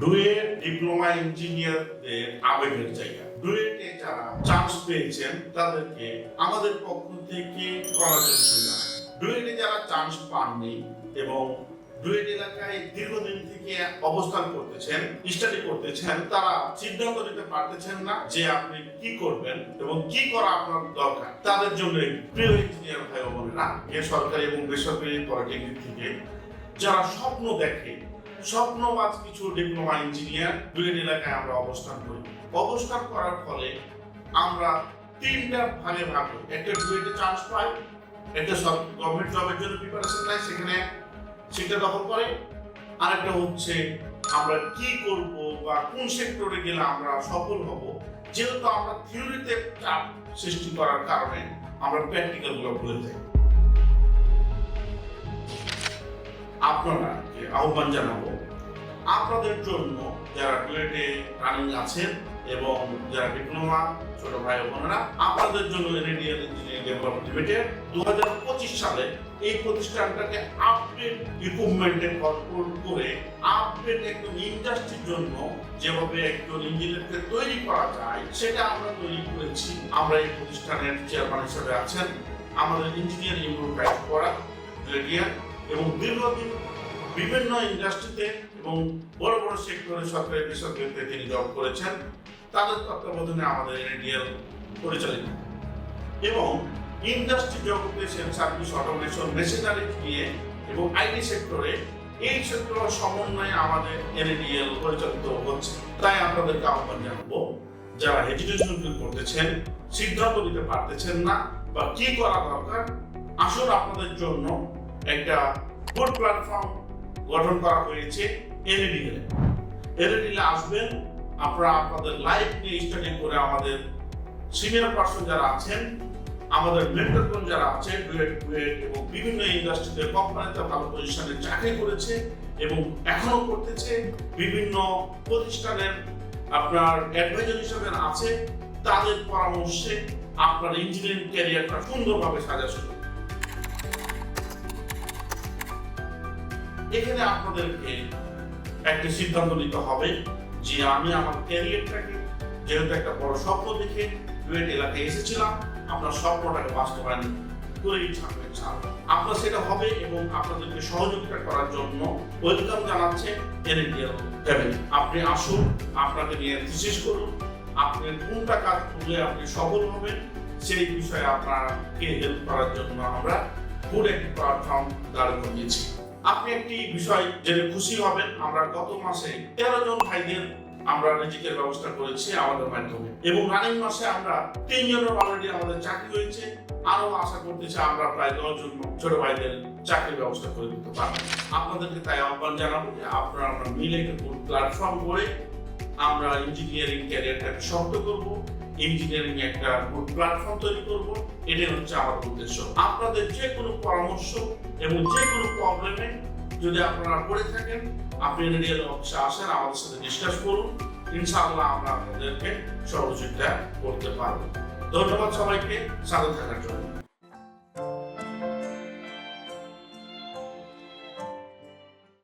Duet diploma ইঞ্জিনিয়ারদের জায়গা। ডুয়েটে যারা চান্স পেয়েছেন, তাদেরকে আমাদের পক্ষ থেকে ডুয়েটে যারা চান্স পাননি এবং ডুয়েট এলাকায় দীর্ঘদিন থেকে অবস্থান করতেছেন স্টাডি করতেছেন, তারা সিদ্ধান্ত নিতে পারতেছেন না যে আপনি কি করবেন এবং কি করা আপনার দরকার। তাদের জন্য প্রিয় ইঞ্জিনিয়ার ভাই বোনেরা সরকারি এবং বেসরকারি পলিটেকনিক থেকে যারা স্বপ্ন দেখে স্বপ্নবাজ কিছু ডিপ্লোমা ইঞ্জিনিয়ার ডুয়েট এলাকায় আমরা অবস্থান করি। অবস্থান করার ফলে আমরা তিনটা ভাগে ভাগ একটা ডুয়েটে চান্স পাই, একটা গভর্নমেন্ট জবের জন্য প্রিপারেশন নেয় সেখানে সেটা দখল করে। আরেকটা হচ্ছে আমরা কি করব বা কোন সেক্টরে গেলে আমরা সফল হব, যেহেতু আমরা থিওরিতে চাপ সৃষ্টি করার কারণে আমরা প্র্যাকটিক্যালগুলো ভুলে যাই। আপনারা আহ্বান জানাব, আপনাদের জন্য যারা ডুয়েটে রানিং আছেন এবং যারা ডিপ্লোমা, ছোট ভাই বোনেরা, আপনাদের জন্য রেডিয়াল ইঞ্জিনিয়ারিং ডেভেলপমেন্ট লিমিটেড দু সালে এই প্রতিষ্ঠানটাকে আপডেট ইকুইপমেন্টে ভরপুর করে আপডেট একদম ইন্ডাস্ট্রির জন্য যেভাবে একজন ইঞ্জিনিয়ারকে তৈরি করা যায়, সেটা আমরা তৈরি করেছি। আমরা এই প্রতিষ্ঠানের চেয়ারম্যান হিসেবে আছেন। আমাদের ইঞ্জিনিয়ারিং ইমপ্রুভ করা রেডিয়াল এবং দীর্ঘদিন বিভিন্ন ইন্ডাস্ট্রিতে এবং বড় বড় সেক্টরে সরকারি বেসরকারিতে তিনি জব করেছেন, তাদের তত্ত্বাবধানে আমাদের এনডিএল পরিচালিত। এবং ইন্ডাস্ট্রি জগতে সেল সার্ভিস অটোমেশন মেশিনারি নিয়ে এবং আইটি সেক্টরে এই সেক্টর সমন্বয়ে আমাদের এনডিএল পরিচালিত হচ্ছে। তাই আপনাদেরকে আহ্বান জানাব, যারা হেজিটেশন ফিল করতেছেন, সিদ্ধান্ত নিতে পারতেছেন না বা কি করা দরকার আসল আপনাদের জন্য একটা গুড প্ল্যাটফর্ম গঠন করা হয়েছে এলইডি এলইডি আসবেন, আপনারা আপনাদের লাইফ নিয়ে স্টাডি করে আমাদের সিনিয়র পার্সন যারা আছেন, আমাদের মেন্টরগণ যারা আছে ডুয়েট ডুয়েট এবং বিভিন্ন ইন্ডাস্ট্রিতে কোম্পানিতে ভালো পজিশনে চাকরি করেছে এবং এখনও করতেছে, বিভিন্ন প্রতিষ্ঠানের আপনার অ্যাডভাইজার হিসেবে আছে, তাদের পরামর্শে আপনার ইঞ্জিনিয়ারিং ক্যারিয়ারটা সুন্দরভাবে সাজা শুরু এখানে আপনাদেরকে একটা সিদ্ধান্ত নিতে হবে যে আমি আমার ক্যারিয়ারটাকে যেহেতু একটা বড় স্বপ্ন দেখে ডুয়েট এলাকায় এসেছিলাম আপনার স্বপ্নটাকে বাস্তবায়ন করেই ছাড়বেন ছাড়বেন আপনার সেটা হবে এবং আপনাদেরকে সহযোগিতা করার জন্য ওয়েলকাম জানাচ্ছে এনএডিএল ফ্যামিলি আপনি আসুন, আপনাকে নিয়ে থিসিস করুন, আপনি কোনটা কাজ করলে আপনি সফল হবেন, সেই বিষয়ে আপনাকে হেল্প করার জন্য আমরা গুড একটি প্ল্যাটফর্ম দাঁড় করিয়েছি। আপনি একটি বিষয় জেনে খুশি হবেন, আমরা গত মাসে তেরো জন ভাইদের আমরা রিজিকের ব্যবস্থা করেছি আমাদের মাধ্যমে। এবং রানিং মাসে আমরা তিনজনের অলরেডি আমাদের চাকরি হয়েছে। আরও আশা করতেছি আমরা প্রায় দশ জন ছোট ভাইদের চাকরির ব্যবস্থা করে দিতে পারব। আপনাদেরকে তাই আহ্বান জানাব যে আপনারা আমরা মিলে একটা প্ল্যাটফর্ম করে আমরা ইঞ্জিনিয়ারিং ক্যারিয়ারটাকে শক্ত করব। ইঞ্জিনিয়ারিং একটা গুড প্ল্যাটফর্ম তৈরি করব, এটাই হচ্ছে আমার উদ্দেশ্য। আপনাদের যে কোনো পরামর্শ এবং যে কোনো প্রবলেমে যদি আপনারা পড়ে থাকেন, আপনি রেডিয়াল অফিসে আসেন, আমাদের সাথে ডিসকাস করুন, ইনশাআল্লাহ আমরা আপনাদেরকে সহযোগিতা করতে পারব। ধন্যবাদ সবাইকে, সাথে থাকার জন্য।